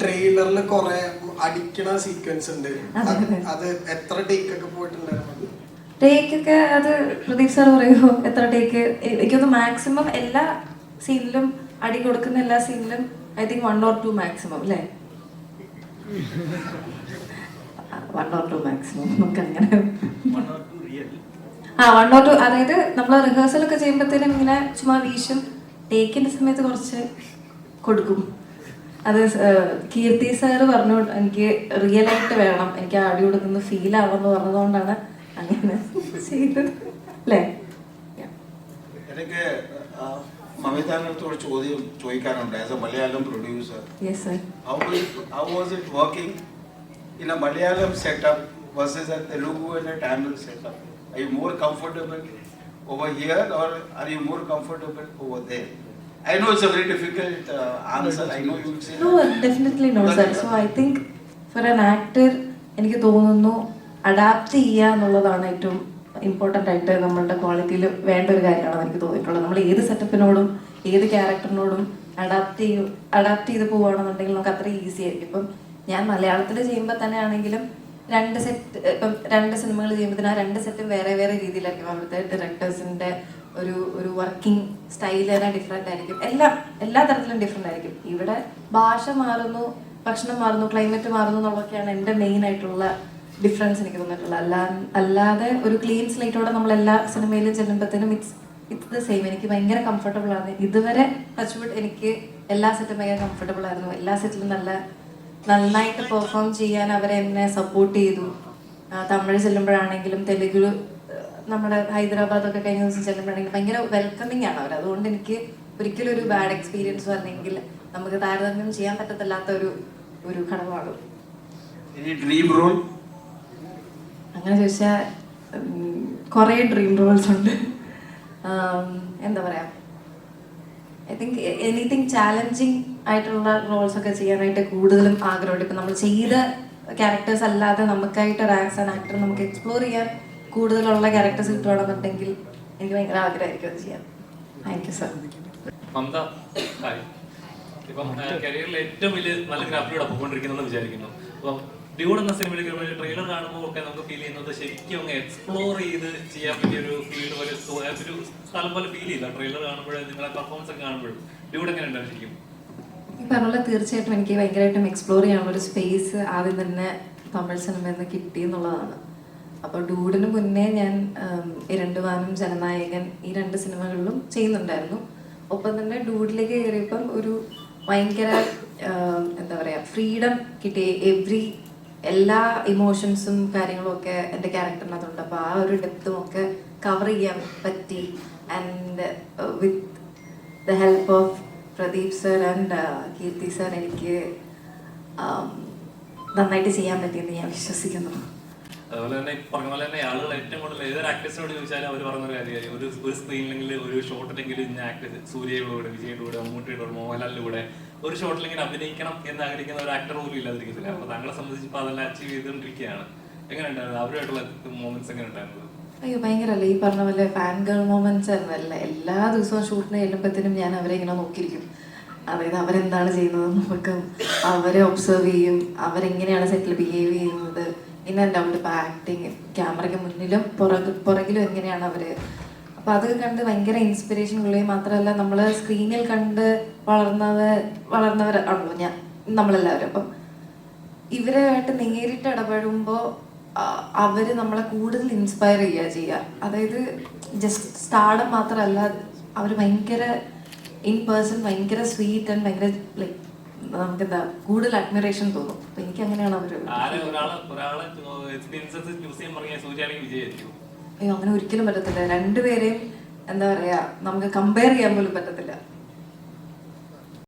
ട്രെയിലറിൽ കൊറേ അടിക്കണ സീക്വൻസ് ഉണ്ട്. അത് അത് എത്ര ടേക്ക് ഒക്കെ പോയിട്ടുണ്ടായിരുന്നു ടേക്ക് ഒക്കെ അത് പ്രദീപ് സാർ പറയുമോ എത്ര ടേക്ക് എനിക്കൊന്ന് മാക്സിമം എല്ലാ സീനിലും അടി കൊടുക്കുന്ന എല്ലാ സീനിലും I think one or two maximum അല്ലേ വൺ ഓർ ടു മാക്സിമം നമുക്ക് അങ്ങനെ ആ വൺ ഓർ ടു അതായത് നമ്മൾ റിഹേഴ്സൽ ഒക്കെ ചെയ്യുമ്പോഴത്തേനും ഇങ്ങനെ ചുമ്മാ വീശും. ടേക്കിന്റെ സമയത്ത് കുറച്ച് കൊടുക്കും. അത് കീർത്തി സാറ് പറഞ്ഞു എനിക്ക് റിയൽ ആയിട്ട് വേണം. എനിക്ക് ആടി കൊടുക്കുന്ന ഫീൽ ആവെന്ന് പറഞ്ഞതുകൊണ്ടാണ് അങ്ങനെ ചെയ്തത്. അല്ലേ? എനിക്ക് മമിതാനടുത്ത് ഒരു ചോദ്യം ചോദിക്കാനുണ്ട്. As a Malayalam producer. How how was it working in a Malayalam setup versus a Telugu and a Tamil setup comfortable over here or are you more comfortable over there? I know it's a very difficult uh, answer. I know you would say No, definitely not, sir. So I think for an actor എനിക്ക് തോന്നുന്നു adapt ചെയ്യുക എന്നുള്ളതാണ് ഏറ്റവും important ആയിട്ട് നമ്മളുടെ ക്വാളിറ്റിയിൽ വേണ്ട ഒരു കാര്യമാണ് എനിക്ക് തോന്നിയിട്ടുള്ളത് നമ്മൾ ഏത് സെറ്റപ്പിനോടും ഏത് ക്യാരക്ടറിനോടും അഡാപ്റ്റ് ചെയ്യും അഡാപ്റ്റ് ചെയ്ത് പോവുകയാണെന്നുണ്ടെങ്കിൽ നമുക്ക് അത്ര ഈസി ആയിരിക്കും ഇപ്പം ഞാൻ മലയാളത്തിൽ ചെയ്യുമ്പോൾ തന്നെ ആണെങ്കിലും രണ്ട് സെറ്റ് ഇപ്പം രണ്ട് സിനിമകൾ ചെയ്യുമ്പോൾ ആ രണ്ട് സെറ്റും വേറെ വേറെ രീതിയിലായിരിക്കും അവിടുത്തെ ഡയറക്ടേഴ്സിന്റെ ഒരു ഒരു വർക്കിംഗ് സ്റ്റൈൽ തന്നെ ഡിഫറെന്റ് ആയിരിക്കും. എല്ലാം എല്ലാ തരത്തിലും ഡിഫറെന്റ് ആയിരിക്കും. ഇവിടെ ഭാഷ മാറുന്നു ഭക്ഷണം മാറുന്നു ക്ലൈമറ്റ് മാറുന്നു എന്നുള്ളതൊക്കെയാണ് എന്റെ മെയിൻ ആയിട്ടുള്ള ഡിഫറൻസ് എനിക്ക് തോന്നിയിട്ടുള്ളത് അല്ലാ അല്ലാതെ ഒരു ക്ലീൻ സ്ലേറ്റോടെ നമ്മൾ എല്ലാ സിനിമയിലും ചെല്ലുമ്പോഴത്തേനും ഇറ്റ്സ് ഇറ്റ്സ് ദ സെയിം എനിക്ക് ഭയങ്കര കംഫർട്ടബിൾ ആണ് ഇതുവരെ ടച്ച്വുഡ് എനിക്ക് എല്ലാ സെറ്റും ഭയങ്കര കംഫർട്ടബിൾ ആയിരുന്നു. എല്ലാ സെറ്റിലും നല്ല നന്നായിട്ട് പെർഫോം ചെയ്യാൻ അവരെ എന്നെ സപ്പോർട്ട് ചെയ്തു തമിഴ് ചെല്ലുമ്പോഴാണെങ്കിലും തെലുഗു നമ്മുടെ ഹൈദരാബാദ് ഒക്കെ കഴിഞ്ഞ ദിവസം ചെല്ലുമ്പോഴാണെങ്കിൽ ഭയങ്കര വെൽക്കമിങ് ആണ് അവർ അതുകൊണ്ട് എനിക്ക് ഒരിക്കലും ഒരു ബാഡ് എക്സ്പീരിയൻസ് അല്ലെങ്കിൽ നമുക്ക് താരതമ്യം ചെയ്യാൻ പറ്റത്തില്ലാത്ത ഒരു ഒരു ഘടകമാണ്? അങ്ങനെ ചോദിച്ചാൽ കുറേ ഡ്രീം റോൾസ് ഉണ്ട്. എന്താ പറയാ? ഐ തിങ്ക് എനിത്തിങ് ചാലഞ്ചിങ് ആയിട്ടുള്ള റോൾസ് ഒക്കെ ചെയ്യാനായിട്ട് കൂടുതലും ആഗ്രഹമുണ്ട്. ഇപ്പം നമ്മൾ ചെയ്ത ക്യാരക്ടേഴ്സ് അല്ലാതെ നമുക്കായിട്ട് ഒരു ആസ് ആൻ ആക്ടർ നമുക്ക് എക്സ്പ്ലോർ ചെയ്യാൻ കൂടുതലുള്ള ക്യാരക്ടേഴ്സ് കിട്ടുകയാണെന്നുണ്ടെങ്കിൽ എനിക്ക് ഭയങ്കര ആഗ്രഹമായിരിക്കും അത് ചെയ്യാൻ. താങ്ക് യു സർ ഇപ്പം കരിയറിൽ ഏറ്റവും വലിയ നല്ല ഗ്രാഫിലൂടെ പോയിക്കൊണ്ടിരിക്കുന്നു വിചാരിക്കുന്നു. അപ്പം ഡ്യൂഡ് എന്ന സിനിമയിൽ ട്രെയിലർ കാണുമ്പോൾ ഒക്കെ നമുക്ക് ഫീൽ ചെയ്യുന്നത് ശരിക്കും അങ്ങ് എക്സ്പ്ലോർ ചെയ്ത് ചെയ്യാൻ പറ്റിയ ഒരു ഫീൽഡ് പോലെ തോ- ഒരു സ്ഥലം പോലെ ഫീൽ ചെയ്യില്ല. ട്രെയിലർ കാണുമ്പോഴേ നിങ്ങളെ പെർഫോമൻസ് ഒക്കെ കാണുമ്പോഴും. ഡ്യൂഡ് എങ്ങനെ ഉണ്ടാവും ശരിക്കും? ഈ പറഞ്ഞ തീർച്ചയായിട്ടും എനിക്ക് ഭയങ്കരമായിട്ടും എക്സ്പ്ലോർ ചെയ്യാനുള്ള ഒരു സ്പേസ് ആദ്യം തന്നെ തമിഴ് സിനിമ നിന്ന് കിട്ടി എന്നുള്ളതാണ്. അപ്പോൾ ഡൂഡിന് മുന്നേ ഞാൻ ഇരണ്ട് ഇരണ്ടുവാനും ജനനായകൻ ഈ രണ്ട് സിനിമകളിലും ചെയ്യുന്നുണ്ടായിരുന്നു. ഒപ്പം തന്നെ ഡൂഡിലേക്ക് കയറിയപ്പം ഒരു ഭയങ്കര എന്താ പറയുക ഫ്രീഡം കിട്ടി എവ്രി എല്ലാ ഇമോഷൻസും കാര്യങ്ങളും ഒക്കെ എന്റെ ക്യാരക്ടറിനകത്തുണ്ട്. അപ്പോൾ ആ ഒരു ഡെപ്തും ഒക്കെ കവർ ചെയ്യാൻ പറ്റി. And with the help of Pradeep sir and Keerthi sir എനിക്ക് നന്നായിട്ട് ചെയ്യാൻ പറ്റിയെന്ന് ഞാൻ വിശ്വസിക്കുന്നു. അതുപോലെ തന്നെ പറഞ്ഞ പോലെ തന്നെ ആളുകൾ ഏറ്റവും കൂടുതൽ ഏതൊരു ആക്ടേഴ്സിനോട് ചോദിച്ചാലും അവർ പറഞ്ഞ ഒരു കാര്യമായി. ഒരു ഒരു സ്ക്രീനിലെങ്കിൽ ഒരു ഷോട്ടിലെങ്കിലും ഇന്ന ആക്ടർ സൂര്യയുടെ കൂടെ വിജയുടെ കൂടെ മമ്മൂട്ടിയുടെ കൂടെ മോഹൻലാലിന്റെ കൂടെ ഒരു ഷോട്ടിലെങ്കിലും അഭിനയിക്കണം എന്ന് ആഗ്രഹിക്കുന്ന ഒരു ആക്ടർ പോലും ഇല്ലാതിരിക്കത്തില്ല. അപ്പൊ താങ്കളെ സംബന്ധിച്ച് ഇപ്പൊ അതെല്ലാം അച്ചീവ് ചെയ്തുകൊണ്ടിരിക്കുകയാണ്. എങ്ങനെ ഉണ്ടായിരുന്നു അവരുമായിട്ടുള്ള മൂമെന്റ്സ് എങ്ങനെ ഉണ്ടായിരുന്നത് അയ്യോ ഭയങ്കരല്ലേ. ഈ പറഞ്ഞ പോലെ ഫാൻ ഗേൾ മൊമെന്റ്സ് ആയിരുന്നു. അല്ല എല്ലാ ദിവസവും ഷൂട്ടിന് ചെല്ലുമ്പോഴത്തേനും ഞാൻ അവരെ ഇങ്ങനെ നോക്കിയിരിക്കും. അതായത് അവരെന്താണ് ചെയ്യുന്നത് നമുക്ക് അവരെ ഒബ്സർവ് ചെയ്യും. അവരെങ്ങനെയാണ് സെറ്റിൽ ബിഹേവ് ചെയ്യുന്നത്. ഇന്ന ഉണ്ടാവും ഇപ്പൊ ആക്ടിങ് ക്യാമറയ്ക്ക് മുന്നിലും പുറകു പുറകിലും എങ്ങനെയാണ് അവർ? അപ്പൊ അത് കണ്ട് ഭയങ്കര ഇൻസ്പിറേഷൻ ഉള്ളേ മാത്രമല്ല നമ്മൾ സ്ക്രീനിൽ കണ്ട് വളർന്നവ വളർന്നവർ ആണല്ലോ ഞാൻ നമ്മളെല്ലാവരും. അപ്പം ഇവരുമായിട്ട് നേരിട്ട് ഇടപെടുമ്പോൾ അവർ നമ്മളെ കൂടുതൽ ഇൻസ്പയർ ചെയ്യുക ചെയ്യുക. അതായത് ജസ്റ്റ് സ്റ്റാർഡം മാത്രമല്ല അവർ ഭയങ്കര ഇൻ പേഴ്സൺ ഭയങ്കര സ്വീറ്റ് ആൻഡ് ഭയങ്കര ലൈക്ക് നമുക്കെന്താ കൂടുതൽ അഡ്മിറേഷൻ തോന്നും. അപ്പൊ എനിക്ക് അങ്ങനെയാണ് അവർ അയ്യോ അങ്ങനെ ഒരിക്കലും പറ്റത്തില്ല. രണ്ടുപേരെയും എന്താ പറയാ നമുക്ക് കമ്പയർ ചെയ്യാൻ പോലും പറ്റത്തില്ല.